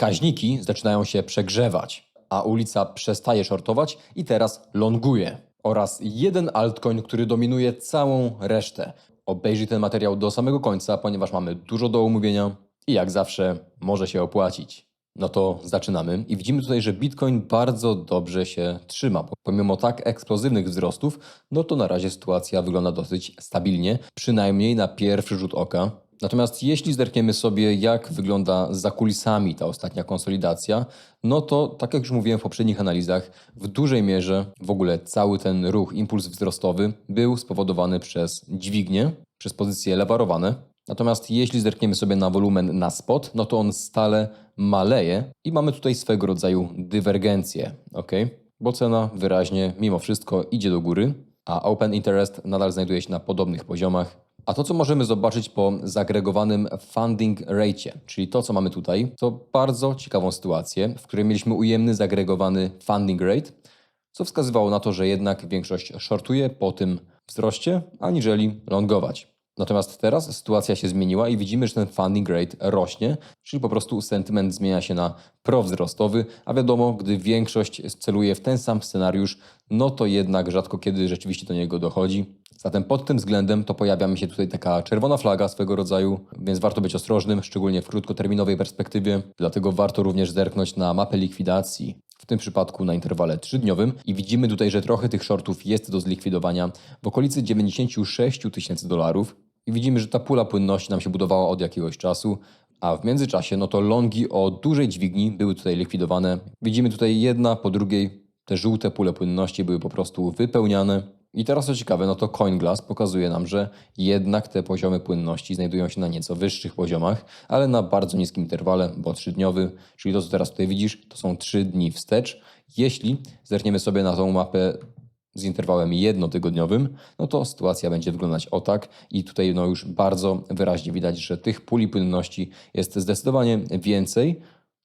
wskaźniki zaczynają się przegrzewać, a ulica przestaje shortować i teraz longuje. Oraz jeden altcoin, który dominuje całą resztę. Obejrzyj ten materiał do samego końca, ponieważ mamy dużo do omówienia i jak zawsze może się opłacić. No to zaczynamy i widzimy tutaj, że Bitcoin bardzo dobrze się trzyma. Pomimo tak eksplozywnych wzrostów, no to na razie sytuacja wygląda dosyć stabilnie, przynajmniej na pierwszy rzut oka. Natomiast jeśli zerkniemy sobie, jak wygląda za kulisami ta ostatnia konsolidacja, no to tak jak już mówiłem w poprzednich analizach, w dużej mierze w ogóle cały ten ruch, impuls wzrostowy był spowodowany przez dźwignie, przez pozycje lewarowane. Natomiast jeśli zerkniemy sobie na wolumen na spot, no to on stale maleje i mamy tutaj swego rodzaju dywergencję, ok? Bo cena wyraźnie mimo wszystko idzie do góry, a open interest nadal znajduje się na podobnych poziomach. A to, co możemy zobaczyć po zagregowanym funding rate, czyli to, co mamy tutaj, to bardzo ciekawą sytuację, w której mieliśmy ujemny zagregowany funding rate, co wskazywało na to, że jednak większość shortuje po tym wzroście, aniżeli longować. Natomiast teraz sytuacja się zmieniła i widzimy, że ten funding rate rośnie, czyli po prostu sentyment zmienia się na prowzrostowy, a wiadomo, gdy większość celuje w ten sam scenariusz, no to jednak rzadko kiedy rzeczywiście do niego dochodzi. Zatem pod tym względem to pojawia mi się tutaj taka czerwona flaga swego rodzaju, więc warto być ostrożnym, szczególnie w krótkoterminowej perspektywie. Dlatego warto również zerknąć na mapę likwidacji, w tym przypadku na interwale 3-dniowym i widzimy tutaj, że trochę tych shortów jest do zlikwidowania w okolicy 96 tysięcy dolarów i widzimy, że ta pula płynności nam się budowała od jakiegoś czasu, a w międzyczasie no to longi o dużej dźwigni były tutaj likwidowane. Widzimy tutaj jedna po drugiej te żółte pule płynności były po prostu wypełniane. I teraz co ciekawe, no to CoinGlass pokazuje nam, że jednak te poziomy płynności znajdują się na nieco wyższych poziomach, ale na bardzo niskim interwale, bo trzydniowy, czyli to co teraz tutaj widzisz, to są 3 dni wstecz. Jeśli zerkniemy sobie na tą mapę z interwałem jednotygodniowym, no to sytuacja będzie wyglądać o tak. I tutaj no już bardzo wyraźnie widać, że tych puli płynności jest zdecydowanie więcej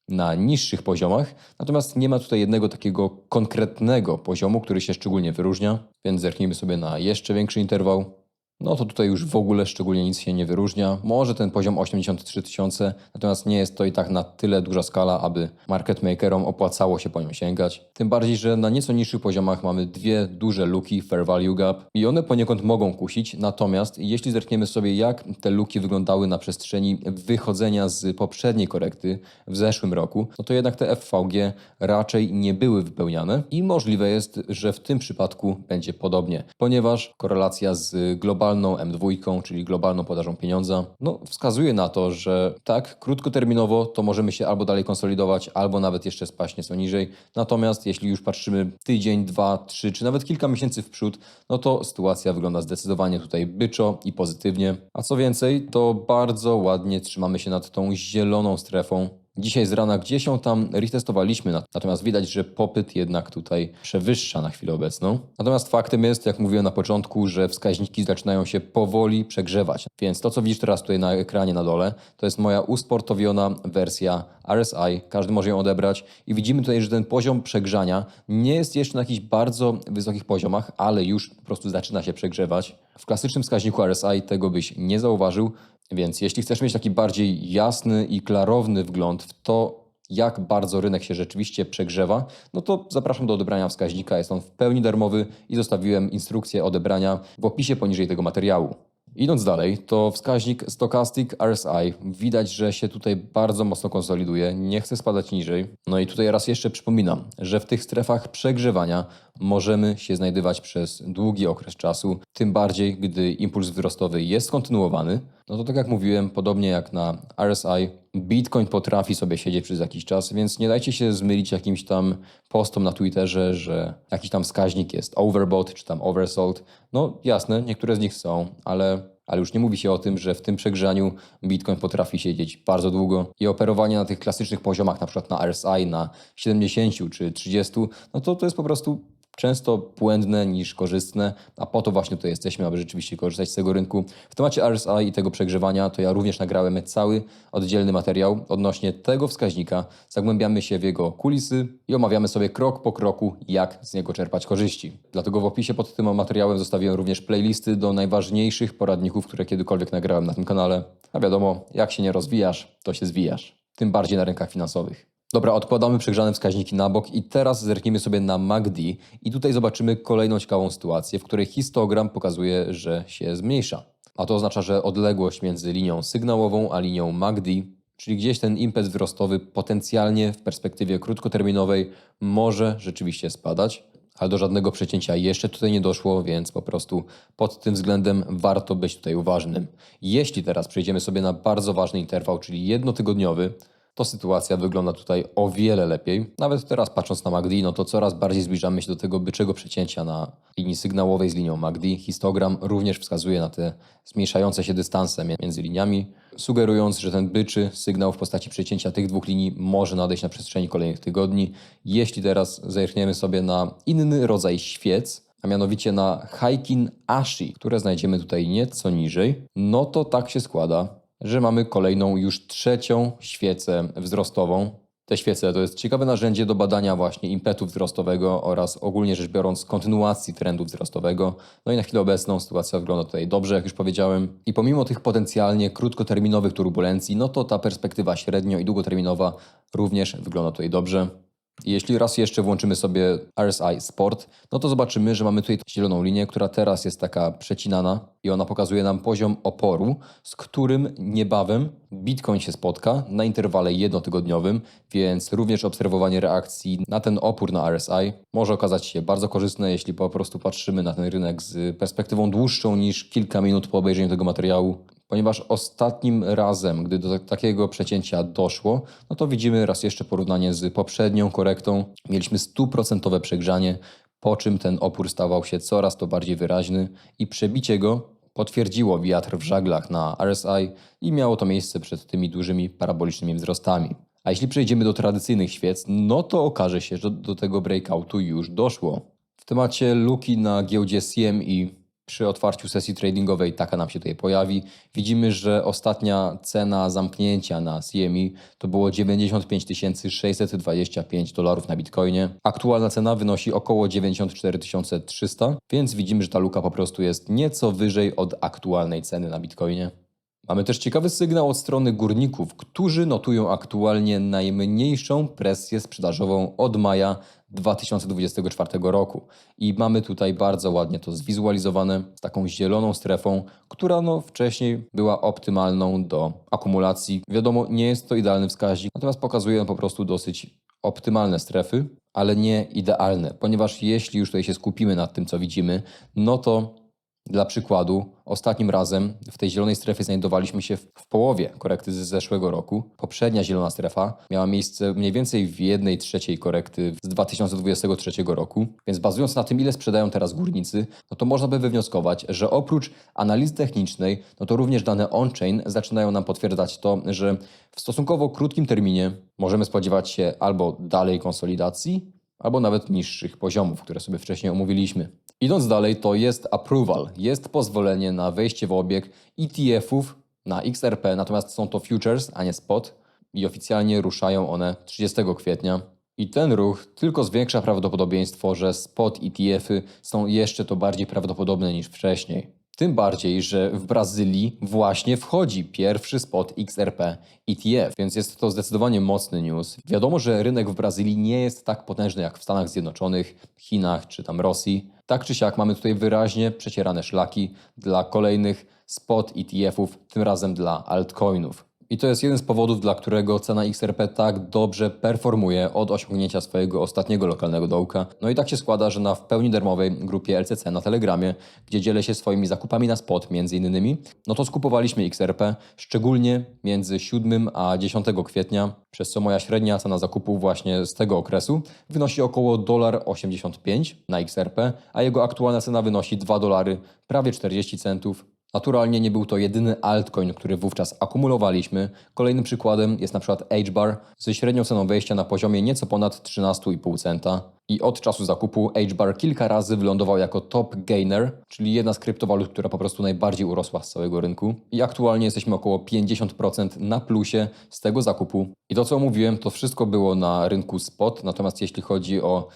na niższych poziomach, natomiast nie ma tutaj jednego takiego konkretnego poziomu, który się szczególnie wyróżnia, więc zerknijmy sobie na jeszcze większy interwał. No to tutaj już w ogóle szczególnie nic się nie wyróżnia. Może ten poziom 83 tysiące, natomiast nie jest to i tak na tyle duża skala, aby market makerom opłacało się po nią sięgać. Tym bardziej, że na nieco niższych poziomach mamy dwie duże luki fair value gap i one poniekąd mogą kusić, natomiast jeśli zerkniemy sobie jak te luki wyglądały na przestrzeni wychodzenia z poprzedniej korekty w zeszłym roku, no to jednak te FVG raczej nie były wypełniane i możliwe jest, że w tym przypadku będzie podobnie, ponieważ korelacja z globalną M2, czyli globalną podażą pieniądza, no wskazuje na to, że tak, krótkoterminowo to możemy się albo dalej konsolidować, albo nawet jeszcze spaść nieco niżej. Natomiast jeśli już patrzymy tydzień, dwa, trzy, czy nawet kilka miesięcy w przód, no to sytuacja wygląda zdecydowanie tutaj byczo i pozytywnie. A co więcej, to bardzo ładnie trzymamy się nad tą zieloną strefą, Dzisiaj z rana gdzieś się tam retestowaliśmy, nat- natomiast widać, że popyt jednak tutaj przewyższa na chwilę obecną. Natomiast faktem jest, jak mówiłem na początku, że wskaźniki zaczynają się powoli przegrzewać. Więc to, co widzisz teraz tutaj na ekranie na dole, to jest moja usportowiona wersja RSI. Każdy może ją odebrać i widzimy tutaj, że ten poziom przegrzania nie jest jeszcze na jakichś bardzo wysokich poziomach, ale już po prostu zaczyna się przegrzewać. W klasycznym wskaźniku RSI tego byś nie zauważył, więc jeśli chcesz mieć taki bardziej jasny i klarowny wgląd w to, jak bardzo rynek się rzeczywiście przegrzewa, no to zapraszam do odebrania wskaźnika. Jest on w pełni darmowy i zostawiłem instrukcję odebrania w opisie poniżej tego materiału. Idąc dalej, to wskaźnik Stochastic RSI. Widać, że się tutaj bardzo mocno konsoliduje, nie chce spadać niżej. No i tutaj raz jeszcze przypominam, że w tych strefach przegrzewania możemy się znajdywać przez długi okres czasu, tym bardziej gdy impuls wzrostowy jest kontynuowany. No to tak jak mówiłem, podobnie jak na RSI, Bitcoin potrafi sobie siedzieć przez jakiś czas, więc nie dajcie się zmylić jakimś tam postom na Twitterze, że jakiś tam wskaźnik jest overbought czy tam oversold. No jasne, niektóre z nich są, ale ale już nie mówi się o tym, że w tym przegrzaniu Bitcoin potrafi siedzieć bardzo długo i operowanie na tych klasycznych poziomach, na przykład na RSI na 70 czy 30, no to to jest po prostu często błędne niż korzystne, a po to właśnie tutaj jesteśmy, aby rzeczywiście korzystać z tego rynku. W temacie RSI i tego przegrzewania to ja również nagrałem cały oddzielny materiał odnośnie tego wskaźnika. Zagłębiamy się w jego kulisy i omawiamy sobie krok po kroku, jak z niego czerpać korzyści. Dlatego w opisie pod tym materiałem zostawiłem również playlisty do najważniejszych poradników, które kiedykolwiek nagrałem na tym kanale. A wiadomo, jak się nie rozwijasz, to się zwijasz. tym bardziej na rynkach finansowych. Dobra, odkładamy przegrzane wskaźniki na bok i teraz zerknijmy sobie na MACD i tutaj zobaczymy kolejną ciekawą sytuację, w której histogram pokazuje, że się zmniejsza. A to oznacza, że odległość między linią sygnałową a linią MACD, czyli gdzieś ten impet wzrostowy potencjalnie w perspektywie krótkoterminowej może rzeczywiście spadać, ale do żadnego przecięcia jeszcze tutaj nie doszło, więc po prostu pod tym względem warto być tutaj uważnym. Jeśli teraz przejdziemy sobie na bardzo ważny interwał, czyli jednotygodniowy, to sytuacja wygląda tutaj o wiele lepiej. Nawet teraz patrząc na MACD, no to coraz bardziej zbliżamy się do tego byczego przecięcia na linii sygnałowej z linią MACD. Histogram również wskazuje na te zmniejszające się dystanse między liniami, sugerując, że ten byczy sygnał w postaci przecięcia tych dwóch linii może nadejść na przestrzeni kolejnych tygodni. Jeśli teraz zerkniemy sobie na inny rodzaj świec, a mianowicie na Haikin Ashi, które znajdziemy tutaj nieco niżej, no to tak się składa, że mamy kolejną, już trzecią świecę wzrostową. Te świece to jest ciekawe narzędzie do badania właśnie impetu wzrostowego oraz ogólnie rzecz biorąc kontynuacji trendu wzrostowego. No i na chwilę obecną sytuacja wygląda tutaj dobrze, jak już powiedziałem. I pomimo tych potencjalnie krótkoterminowych turbulencji, no to ta perspektywa średnio i długoterminowa również wygląda tutaj dobrze. Jeśli raz jeszcze włączymy sobie RSI Sport, no to zobaczymy, że mamy tutaj zieloną linię, która teraz jest taka przecinana i ona pokazuje nam poziom oporu, z którym niebawem Bitcoin się spotka na interwale jednotygodniowym, więc również obserwowanie reakcji na ten opór na RSI może okazać się bardzo korzystne, jeśli po prostu patrzymy na ten rynek z perspektywą dłuższą niż kilka minut po obejrzeniu tego materiału ponieważ ostatnim razem, gdy do takiego przecięcia doszło, no to widzimy raz jeszcze porównanie z poprzednią korektą. Mieliśmy stuprocentowe przegrzanie, po czym ten opór stawał się coraz to bardziej wyraźny i przebicie go potwierdziło wiatr w żaglach na RSI i miało to miejsce przed tymi dużymi parabolicznymi wzrostami. A jeśli przejdziemy do tradycyjnych świec, no to okaże się, że do tego breakoutu już doszło. W temacie luki na giełdzie CME przy otwarciu sesji tradingowej taka nam się tutaj pojawi. Widzimy, że ostatnia cena zamknięcia na CME to było 95 625 dolarów na Bitcoinie. Aktualna cena wynosi około 94 300, więc widzimy, że ta luka po prostu jest nieco wyżej od aktualnej ceny na Bitcoinie. Mamy też ciekawy sygnał od strony górników, którzy notują aktualnie najmniejszą presję sprzedażową od maja 2024 roku. I mamy tutaj bardzo ładnie to zwizualizowane z taką zieloną strefą, która no wcześniej była optymalną do akumulacji. Wiadomo, nie jest to idealny wskaźnik, natomiast pokazuje on po prostu dosyć optymalne strefy, ale nie idealne, ponieważ jeśli już tutaj się skupimy nad tym, co widzimy, no to dla przykładu, ostatnim razem w tej zielonej strefie znajdowaliśmy się w, połowie korekty z zeszłego roku. Poprzednia zielona strefa miała miejsce mniej więcej w jednej trzeciej korekty z 2023 roku, więc bazując na tym, ile sprzedają teraz górnicy, no to można by wywnioskować, że oprócz analizy technicznej, no to również dane on-chain zaczynają nam potwierdzać to, że w stosunkowo krótkim terminie możemy spodziewać się albo dalej konsolidacji, albo nawet niższych poziomów, które sobie wcześniej omówiliśmy. Idąc dalej, to jest approval, jest pozwolenie na wejście w obieg ETF-ów na XRP, natomiast są to futures, a nie spot i oficjalnie ruszają one 30 kwietnia. I ten ruch tylko zwiększa prawdopodobieństwo, że spot ETF-y są jeszcze to bardziej prawdopodobne niż wcześniej. Tym bardziej, że w Brazylii właśnie wchodzi pierwszy spot XRP ETF, więc jest to zdecydowanie mocny news. Wiadomo, że rynek w Brazylii nie jest tak potężny jak w Stanach Zjednoczonych, Chinach czy tam Rosji. Tak czy siak mamy tutaj wyraźnie przecierane szlaki dla kolejnych spot ETF-ów, tym razem dla altcoinów. I to jest jeden z powodów, dla którego cena XRP tak dobrze performuje od osiągnięcia swojego ostatniego lokalnego dołka. No i tak się składa, że na w pełni darmowej grupie LCC na Telegramie, gdzie dzielę się swoimi zakupami na spot między innymi, no to skupowaliśmy XRP, szczególnie między 7 a 10 kwietnia, przez co moja średnia cena zakupu właśnie z tego okresu wynosi około 1,85 na XRP, a jego aktualna cena wynosi 2 dolary, prawie 40 centów Naturalnie nie był to jedyny altcoin, który wówczas akumulowaliśmy. Kolejnym przykładem jest na przykład HBAR ze średnią ceną wejścia na poziomie nieco ponad 13,5 centa. I od czasu zakupu HBAR kilka razy wylądował jako top gainer, czyli jedna z kryptowalut, która po prostu najbardziej urosła z całego rynku. I aktualnie jesteśmy około 50% na plusie z tego zakupu. I to co mówiłem, to wszystko było na rynku spot, natomiast jeśli chodzi o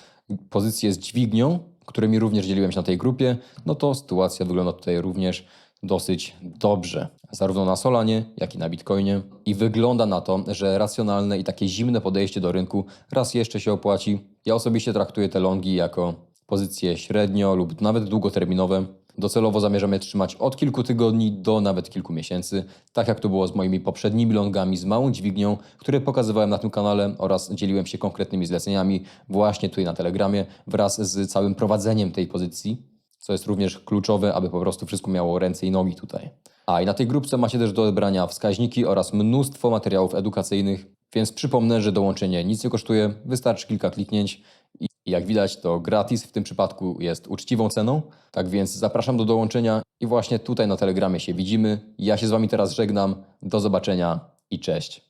pozycję z dźwignią, którymi również dzieliłem się na tej grupie, no to sytuacja wygląda tutaj również dosyć dobrze. Zarówno na Solanie, jak i na Bitcoinie. I wygląda na to, że racjonalne i takie zimne podejście do rynku raz jeszcze się opłaci. Ja osobiście traktuję te longi jako pozycje średnio lub nawet długoterminowe. Docelowo zamierzam je trzymać od kilku tygodni do nawet kilku miesięcy, tak jak to było z moimi poprzednimi longami z małą dźwignią, które pokazywałem na tym kanale oraz dzieliłem się konkretnymi zleceniami właśnie tutaj na Telegramie wraz z całym prowadzeniem tej pozycji, co jest również kluczowe, aby po prostu wszystko miało ręce i nogi tutaj. A i na tej grupce macie też do odebrania wskaźniki oraz mnóstwo materiałów edukacyjnych, więc przypomnę, że dołączenie nic nie kosztuje, wystarczy kilka kliknięć i jak widać to gratis, w tym przypadku jest uczciwą ceną. Tak więc zapraszam do dołączenia i właśnie tutaj na Telegramie się widzimy. Ja się z Wami teraz żegnam. Do zobaczenia i cześć.